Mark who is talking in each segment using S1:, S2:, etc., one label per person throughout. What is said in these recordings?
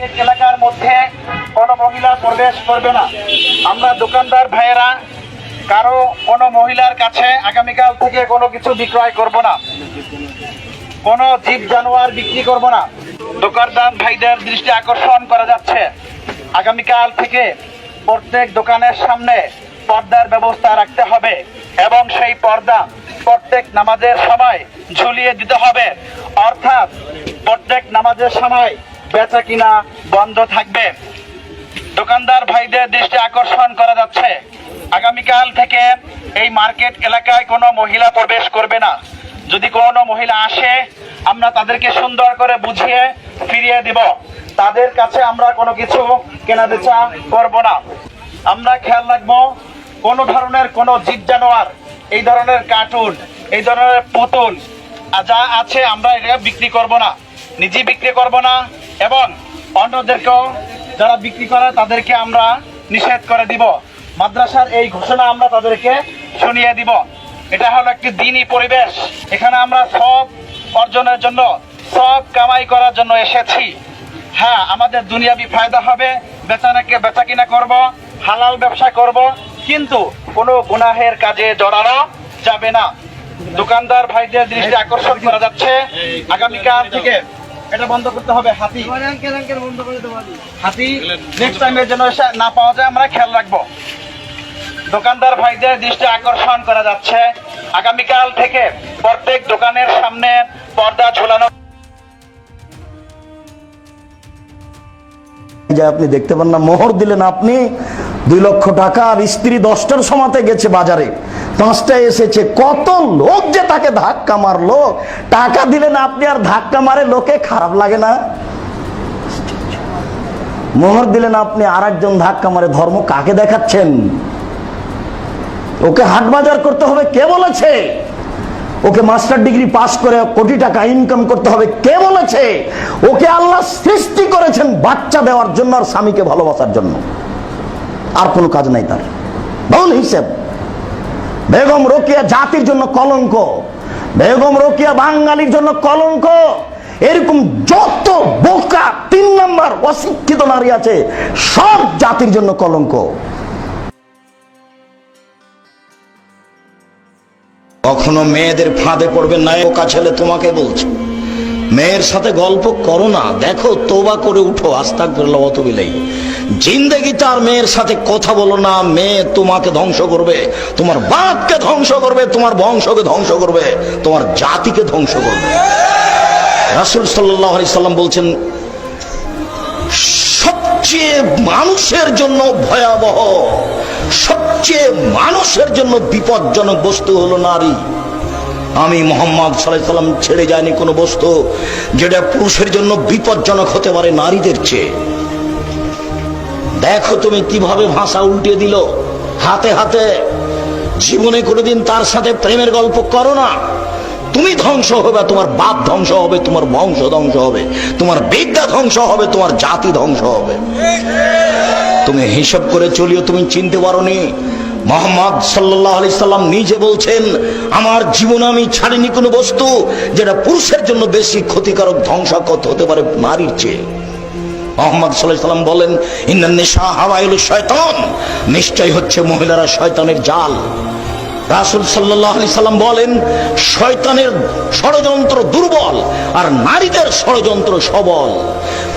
S1: এলাকার মধ্যে কোনো মহিলা প্রবেশ করবে না। আমরা দোকানদার ভাইয়েরা, কারও কোনো মহিলার কাছে আগামীকাল থেকে কোনো কিছু বিক্রয় করব না। কোনো জীব জানোয়ার বিক্রি করব না। দোকানদার ভাইদের দৃষ্টি আকর্ষণ করা যাচ্ছে। আগামীকাল থেকে প্রত্যেক দোকানের সামনে পর্দার ব্যবস্থা রাখতে হবে এবং সেই পর্দা প্রত্যেক নামাজের সময় ঝুলিয়ে দিতে হবে। অর্থাৎ প্রত্যেক নামাজের সময় বেচা কিনা বন্ধ থাকবে। দোকানদার ভাইদের দৃষ্টি আকর্ষণ করা যাচ্ছে। আগামীকাল থেকে এই মার্কেট এলাকায় কোনো মহিলা প্রবেশ করবে না। যদি কোনো মহিলা আসে, আমরা তাদেরকে সুন্দর করে বুঝিয়ে ফিরিয়ে দিব। তাদের কাছে আমরা কোনো কিছু কেনা বেচা করব না। আমরা খেয়াল রাখব, কোনো ধরনের কোনো জীব জানোয়ার, এই ধরনের কার্টুন, এই ধরনের পুতুল যা আছে আমরা এটা বিক্রি করব না। নিজে বিক্রি করব না। এবং অন্যদেরকেও যারা বিক্রি করে তাদেরকে আমরা নিষেধ করে দিব। মাদ্রাসার এই ঘোষণা আমরা তাদেরকে শুনিয়ে দিব। এটা হলো একটি দিনই পরিবেশ। এখানে আমরা সব অর্জনের জন্য, সব কামাই করার জন্য এসেছি। হ্যাঁ আমাদের দুনিয়াবি ফায়দা হবে, বেচানাকে বেচা কিনা করব, হালাল ব্যবসা করব, কিন্তু কোনো গুনাহের কাজে জড়ানো যাবে না। দোকানদার ভাইদের দৃষ্টি আকর্ষণ করা যাচ্ছে। আগামীকাল থেকে এটা বন্ধ করতে হবে হাতি। হাতি নেক্সট টাইমের জন্য না পাওয়া যায় আমরা খেয়াল রাখব। দোকানদার ভাইদের দৃষ্টি আকর্ষণ করা যাচ্ছে। আগামীকাল থেকে প্রত্যেক দোকানের সামনে পর্দা ঝোলানো
S2: যে আপনি দেখতে পান না মোহর দিলেন আপনি। দুই লক্ষ টাকা আর স্ত্রী দশটার সময়তে গেছে বাজারে। পাঁচটায় এসেছে। কত লোক যে তাকে ধাক্কা মারলো। টাকা দিলেন আপনি আর ধাক্কা মারে, লোকে খারাপ লাগে না। মোহর দিলেন আপনি আর একজন ধাক্কা মারে। ধর্ম কাকে দেখাচ্ছেন? ওকে হাট বাজার করতে হবে, কে বলেছে? ওকে মাস্টার ডিগ্রি পাশ করে কোটি টাকা ইনকাম করতে হবে, কে বলেছে? ওকে আল্লাহ সৃষ্টি করেছেন বাচ্চা দেওয়ার জন্য আর স্বামীকে ভালোবাসার জন্য। আর কোনো কাজ নাই তার। ভুল হিসেব। বেগম রোকিয়া জাতির জন্য কলঙ্ক, বেগম রোকিয়া বাঙালির জন্য কলঙ্ক। এরকম যত বোকা তিন নাম্বার অশিক্ষিত নারী আছে, সব জাতির জন্য কলঙ্ক। কখনো মেয়েদের ফাঁদে পড়বে না ওকা ছেলে তোমাকে বলছে। মেয়ের সাথে গল্প করো না, দেখো, তোবা করে উঠো আস্তাক বেরলো অত বিলাই জিন্দেগি তার মেয়ের সাথে কথা বলো না, মেয়ে তোমাকে ধ্বংস করবে। তোমার বাপকে ধ্বংস করবে, তোমার বংশকে ধ্বংস করবে, তোমার জাতিকে ধ্বংস করবে। রাসুল সাল্লাহ সাল্লাম বলছেন, সবচেয়ে মানুষের জন্য ভয়াবহ, সবচেয়ে মানুষের জন্য বিপজ্জনক বস্তু হলো নারী। আমি মোহাম্মদ সাল্লাম ছেড়ে যায়নি কোনো বস্তু, যেটা পুরুষের জন্য বিপজ্জনক হতে পারে নারীদের চেয়ে। দেখো তুমি কীভাবে ভাষা উল্টে দিল। হাতে হাতে জীবনে কোনোদিন তার সাথে প্রেমের গল্প করো না। তুমি ধ্বংস হবে, তোমার বাপ ধ্বংস হবে, তোমার বংশ ধ্বংস হবে, তোমার বিদ্যা ধ্বংস হবে, তোমার জাতি ধ্বংস হবে। তুমি হিসাব করে চলিও, তুমি চিনতে পারোনি। মোহাম্মদ সাল্লাহ আলি সাল্লাম নিজে বলছেন, আমার জীবনে আমি ছাড়িনি কোনো বস্তু যেটা পুরুষের জন্য বেশি ক্ষতিকারক ধ্বংসাকত হতে পারে নারীর চেয়ে। মোহাম্মদ সাল্লাম বলেন ইন্নান্নেশা হাওয়াইল শয়তান। নিশ্চয় হচ্ছে মহিলারা শয়তানের জাল। রাসুল সাল্লাম বলেন, শয়তানের ষড়যন্ত্র দুর্বল আর নারীদের ষড়যন্ত্র সবল।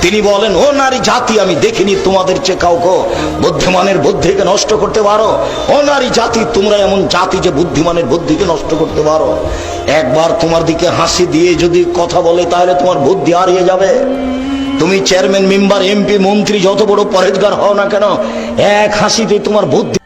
S2: তিনি বলেন, ও নারী জাতি, আমি দেখিনি তোমাদের চেয়ে কাউকে। বুদ্ধিমানের বুদ্ধিকে নষ্ট করতে পারো। ও নারী জাতি, তোমরা এমন জাতি যে বুদ্ধিমানের বুদ্ধিকে নষ্ট করতে পারো। একবার তোমার দিকে হাসি দিয়ে যদি কথা বলে, তাহলে তোমার বুদ্ধি হারিয়ে যাবে। তুমি চেয়ারম্যান মেম্বার এমপি মন্ত্রী, যত বড় পরেজগার হও না কেন, এক হাসিতে তোমার বুদ্ধি